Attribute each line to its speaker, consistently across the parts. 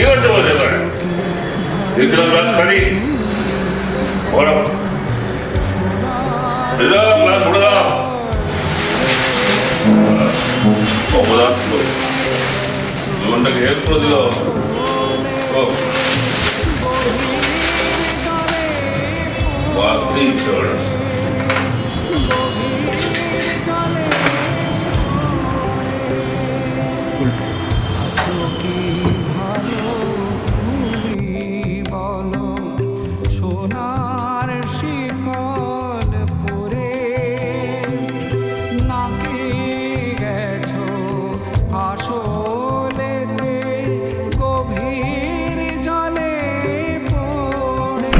Speaker 1: ಇವತ್ತು ಹೋದೆ ಬೇಡ ಇದ್ರಲ್ಲಿ ಕ್ಲಾಸ್ ಮಾಡಿ
Speaker 2: ಹೋಗೋ ಎಲ್ಲ ಕ್ಲಾಸ್ ಹುಡುಗ ಒಬ್ಬದಾಗ್ತದೆ ಇವಂದಾಗ ಹೇಳ್ಕೊಳೋದಿಲ್ಲ ವಾಸ್ತು ಇಚ್ಛೆ আসলেতে গভীর জলে পড়ে।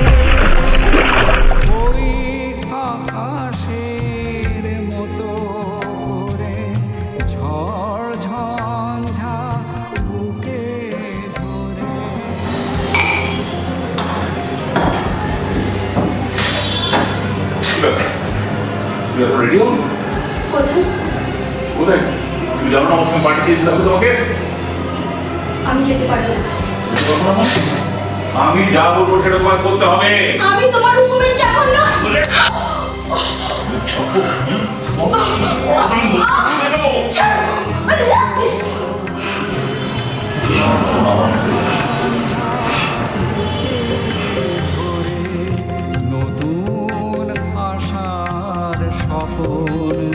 Speaker 2: ওই আকাশের মতো করে ঝড় ঝঞ্ঝা বুকে ধরে।
Speaker 3: কোথায়?
Speaker 1: কোথায়? তুমি জানো না আমার পার্টি দিতে যেতে হবে তোমাকে?
Speaker 3: আমি যেতে পারব না।
Speaker 1: আমি যা বলব সেটা তোমার করতে হবে।
Speaker 3: আমি তোমার হুকুমের চাকর না। নতুন আশার সফল